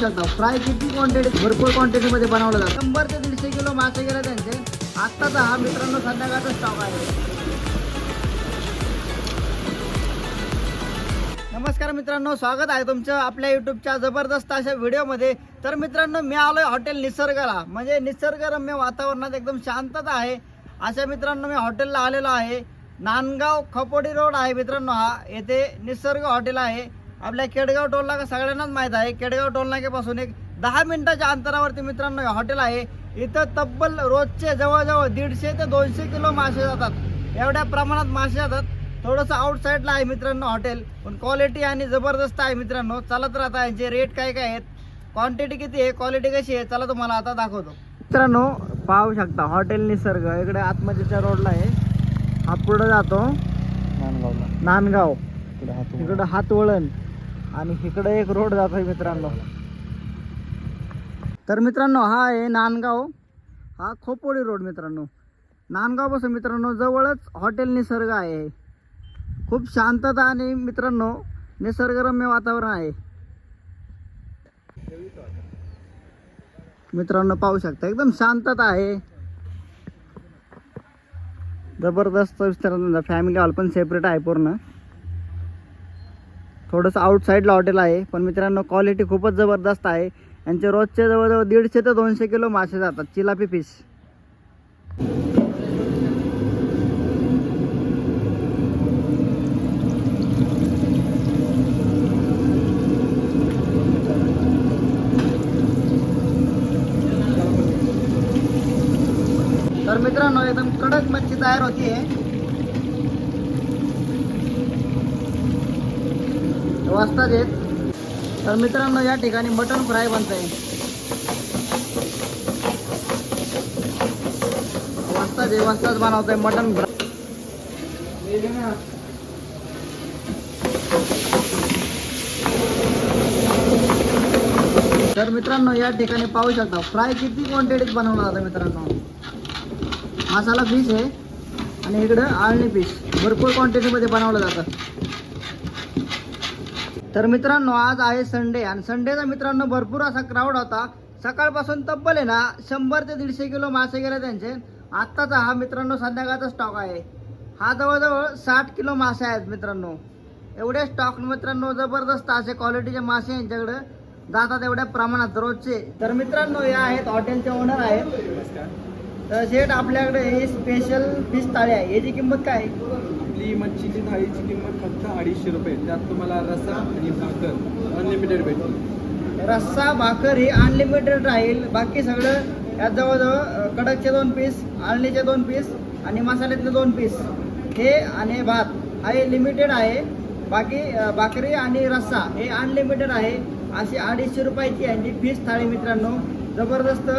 शकता फ्राय किती क्वांटिटी भरपूर क्वांटिटी मध्ये बनवलं जातं. शंभर ते दीडशे किलो मासे गेले त्यांचे. आत्ताचा हा मित्रांनो संध्याकाळचा स्टॉक आहे. नमस्कार मित्रांनो स्वागत आहे तुमचं आपल्या युट्यूबच्या जबरदस्त अशा व्हिडिओमध्ये तर मित्रांनो मी आलोय हॉटेल निसर्गाला. म्हणजे निसर्गरम्य वातावरणात एकदम शांतता आहे. अशा मित्रांनो मी हॉटेलला आलेलो आहे. नांदगाव खपोडी रोड आहे मित्रांनो हा. येथे निसर्ग हॉटेल आहे. आपल्या केडगाव टोल नाका सगळ्यांनाच माहीत आहे. केडगाव टोल नाक्यापासून एक दहा मिनिटाच्या अंतरावरती मित्रांनो हॉटेल आहे. इथं तब्बल रोजचे जवळजवळ दीडशे ते दोनशे किलो मासे जातात. एवढ्या प्रमाणात मासे जातात. थोडंसं आउटसाईडला आहे मित्रांनो हॉटेल पण क्वालिटी आणि जबरदस्त आहे मित्रांनो. चालत राहत आहे. यांचे रेट काय काय आहेत क्वांटिटी किती आहे क्वालिटी कशी आहे चला तुम्हाला आता दाखवतो. मित्रांनो पाहू शकता हॉटेल निसर्ग. इकडे आत्मजेच्या रोडला आहे. हा पुढं जातो. नांदगावला. नांदगाव. इकडं हातवळण. आणि इकडे एक रोड जातोय मित्रांनो. तर मित्रांनो हा आहे नांदगाव. हा खोपोडी रोड मित्रांनो. नांदगावपासून मित्रांनो जवळच हॉटेल निसर्ग आहे. खूप शांतता आणि मित्रांनो निसर्गरम्य वातावरण आहे. मित्रांनो पाहू शकता एकदम शांतता आहे. जबरदस्त मित्रांनो फॅमिली हॉल पण सेपरेट आहे पूर्ण. थोडंसं आउटसाईडला हॉटेल आहे. पण मित्रांनो क्वालिटी खूपच जबरदस्त आहे. यांचे रोजचे जवळजवळ दीडशे ते दोनशे किलो मासे जातात. चिलापी फिश तर मित्रांनो एकदम कडक मच्छी तयार होती आहे वाजताच आहेत तर मित्रांनो या ठिकाणी मटन फ्राय बनत आहे वाजताच आहे वाजताच बनवत आहे मटन फ्राय. तर मित्रांनो या ठिकाणी पाहू शकता फ्राय किती क्वांटिटीत बनवला जातं मित्रांनो? मसाला पीस आहे आणि इकडं आळणी पीस. भरपूर क्वांटिटीमध्ये बनवलं जातं. तर मित्रांनो आज आहे संडे आणि संडेचा मित्रांनो भरपूर असा क्राऊड होता. सकाळपासून तब्बल आहे ना शंभर ते दीडशे किलो मासे गेले त्यांचे. आत्ताचा हा मित्रांनो संध्याकाळचा स्टॉक आहे. हा जवळजवळ साठ किलो मासे आहेत मित्रांनो. एवढे स्टॉक मित्रांनो जबरदस्त असे क्वालिटीचे मासे यांच्याकडे. जातात एवढ्या प्रमाणात रोजचे. तर मित्रांनो हे आहेत हॉटेलचे ओनर आहेत. तर शेठ आपल्याकडे हे स्पेशल फिश थाळी आहे. याची किंमत काय आहे? आपली मच्छीची थाळीची किंमत फक्त अडीचशे रुपये. त्यात तुम्हाला रसा आणि भाकर अनलिमिटेड भेटतील. रस्सा भाकर ही अनलिमिटेड राहील. बाकी सगळं यात जवळजवळ अ, कडकचे दोन पीस आळणीचे दोन पीस आणि मसाल्यातले दोन पीस हे आणि भात हा हे लिमिटेड आहे. बाकी अ, भाकरी आणि रस्सा हे अनलिमिटेड आहे. अशी अडीचशे रुपयाची यांची फिश थाळी मित्रांनो. जबरदस्त.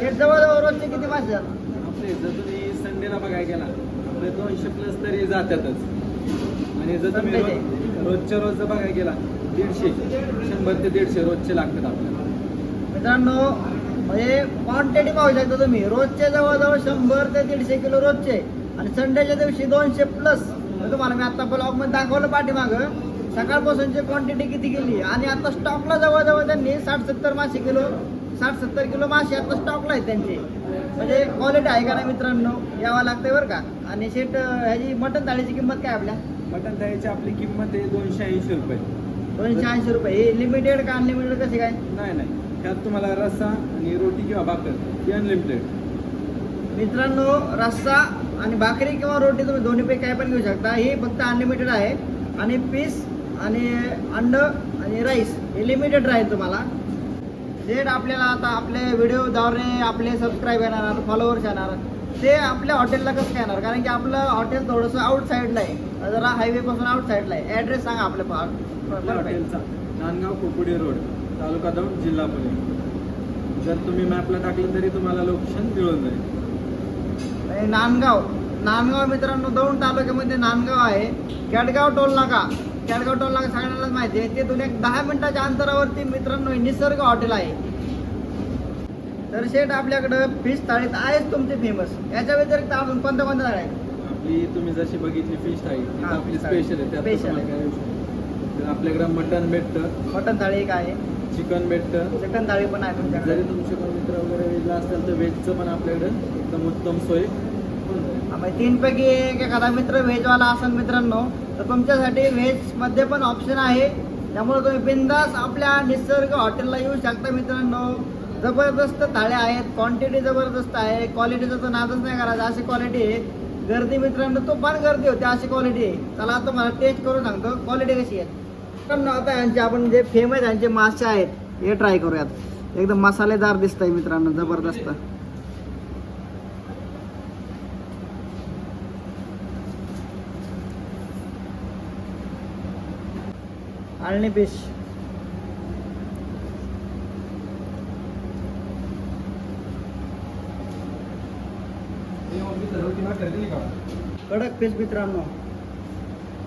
हे जवळजवळ रोजचे किती मासे जातात आपले जर तुम्ही संडेला बघायला गेला तर दोनशे प्लस तरी जातातच. आणि जर तुम्ही? रोज- रोजच्या रोज जर बघायला गेला दीडशे शंभर ते दीडशे रोजचे लागतात आपल्याला. मित्रांनो म्हणजे क्वांटिटी पाहू शकता तुम्ही. रोजचे जवळजवळ शंभर ते दीडशे किलो रोजचे. आणि संडेच्या दिवशी दोनशे प्लस तुम्हाला मी आता ब्लॉगमध्ये दाखवलं पाठीमागं. सकाळपासूनची क्वांटिटी किती गेली? आणि आता स्टॉकला जवळजवळ त्यांनी साठ सत्तर मासे किलो साठ सत्तर किलो मासे आता स्टॉकला आहेत त्यांचे. म्हणजे क्वालिटी आहे का नाही मित्रांनो यावं लागतंय बरं का? आणि शेट ह्याची मटन थाळीची किंमत काय आपल्या? मटन थाळीची आपली किंमत आहे दोनशे ऐंशी रुपये. दोनशे ऐंशी रुपये. हे लिमिटेड का अनलिमिटेड कसे काय? नाही नाही. त्यात तुम्हाला रस्सा आणि रोटी किंवा भाकर ही अनलिमिटेड मित्रांनो रस्सा आणि भाकरी किंवा रोटी तुम्ही दोन्हीपैकी काय पण घेऊ शकता. ही फक्त अनलिमिटेड आहे. आणि पीस आणि अंड आणि राईस हे लिमिटेड राहील तुम्हाला. जे आपल्याला आता आपले व्हिडिओद्वारे आपले सबस्क्राईब येणार फॉलोअर्स येणार ते आपल्या हॉटेलला कसं काय येणार? कारण की आपलं हॉटेल थोडंसं आउटसाईडला आहे. जरा हायवेपासून आउटसाईडला आहे. ॲड्रेस सांगा आपल्या आपल्या हॉटेल हॉटेलचा. नांदगाव कोकुडी रोड तालुका दौंड जिल्हा पुणे. जर तुम्ही मॅपला टाकलं तरी तुम्हाला लोकेशन मिळून जाईल. नांदगाव. नांदगाव मित्रांनो दौंड तालुक्यामध्ये नांदगाव आहे. केडगाव टोल नाका. केडगाव टोल नाका सगळ्यांनाच माहिती आहे. तिथून एक दहा मिनिटाच्या अंतरावरती मित्रांनो निसर्ग हॉटेल आहे. तर शेठ आपल्याकडं फिश थाळीत आहेच तुमचे फेमस याच्या व्यतिरिक्त अजून कोणत्या कोणत्या थाळ्या आहेत? आपली तुम्ही जशी बघितली फिश थाळी ती हा, आपली fish थाळी. स्पेशल आहे. त्यात Special तुम्हाला आहे. काय. तर आपल्याकडं मटन भेटतं. मटन थाळी एक आहे. चिकन भेटतं. चिकन थाळी पण आहे तुमच्याकडे. जरी तुमचे कोण मित्र वगैरे व्हेजला असतील तर व्हेजचं पण आपल्याकडे एकदम उत्तम सोय. होऊन तीनपैकी एक एखादा मित्र व्हेजवाला असेल मित्रांनो तर तुमच्यासाठी व्हेजमध्ये पण ऑप्शन आहे. त्यामुळे तुम्ही बिंदास आपल्या निसर्ग हॉटेलला येऊ शकता मित्रांनो. जबरदस्त थाळ्या आहेत क्वांटिटी जबरदस्त आहे क्वालिटीचा तर नादच नाही करायचा अशी क्वालिटी आहे. गर्दी मित्रांनो तो पण गर्दी होते अशी क्वालिटी आहे. चला आता मला टेस्ट करून सांगतो क्वालिटी कशी आहे. मित्रांनो आता यांचे आपण जे फेमस यांचे मासे आहेत हे ट्राय करूयात. एकदम मसालेदार दिसत आहे मित्रांनो जबरदस्त. आळणी फिश कडक फिश मित्रांनो.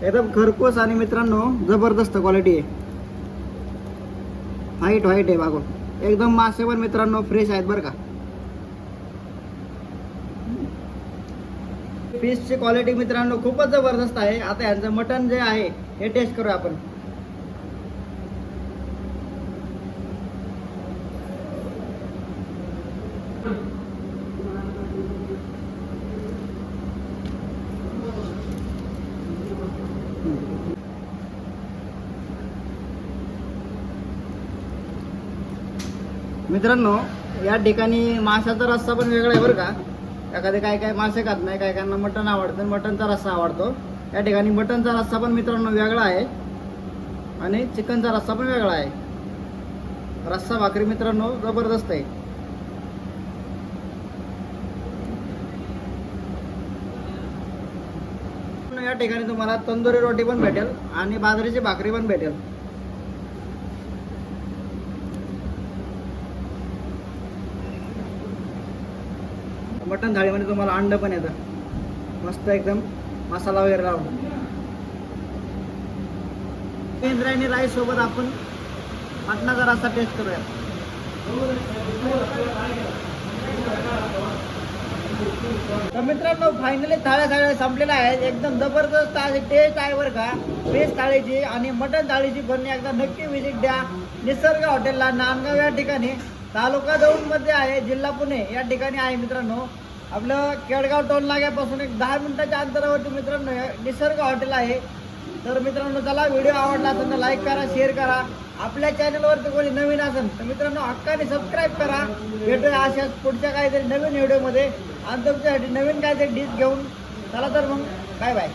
एकदम खरकोस आणि मित्रांनो जबरदस्त क्वालिटी आहे. व्हाईट व्हाईट आहे बागो एकदम मासे पण मित्रांनो फ्रेश आहेत बरं का. फिशची क्वालिटी मित्रांनो खूपच जबरदस्त आहे. आता यांचं मटन जे आहे हे टेस्ट करूया आपण. मित्रांनो या ठिकाणी माशाचा रस्सा पण वेगळा आहे बरं का. एखादे काय काय मासे खात नाही काय कायांना मटण आवडतं मटणचा रस्सा आवडतो. या ठिकाणी मटणचा रस्सा पण मित्रांनो वेगळा आहे. आणि चिकनचा रस्सा पण वेगळा आहे. रस्सा भाकरी मित्रांनो जबरदस्त आहे. या ठिकाणी तुम्हाला तंदुरी रोटी पण भेटेल आणि बाजरीची भाकरी पण भेटेल. मटण थाळीमध्ये म्हणजे तुम्हाला अंड पण येतं. मस्त एकदम मसाला वगैरे लावून. इंद्रायणी राईस सोबत आपण मटणाचा रस्सा टेस्ट करूया तर मित्रांनो फायनली थाळ्या थाळ्या संपलेल्या आहेत. एकदम जबरदस्त आहे टेस्ट आहे बरं का. बेस्ट थाळीची आणि मटण थाळीची पण एकदा नक्की व्हिजिट द्या. निसर्ग हॉटेलला नांदगाव या ठिकाणी. तालुका दौंडमध्ये आहे जिल्हा पुणे. या ठिकाणी आहे मित्रांनो. आपलं केडगाव टोल नाक्यापासून एक दहा मिनिटाच्या अंतरावरती मित्रांनो निसर्ग हॉटेल आहे. तर मित्रांनो चला व्हिडिओ आवडला तर लाईक करा शेअर करा. आपल्या चॅनलवरती कोणी नवीन असेल तर मित्रांनो हक्काने सबस्क्राईब करा. भेटूया अशाच पुढच्या काहीतरी नवीन व्हिडिओमध्ये आणि तुमच्यासाठी नवीन काहीतरी डिश घेऊन. चला तर मग बाय बाय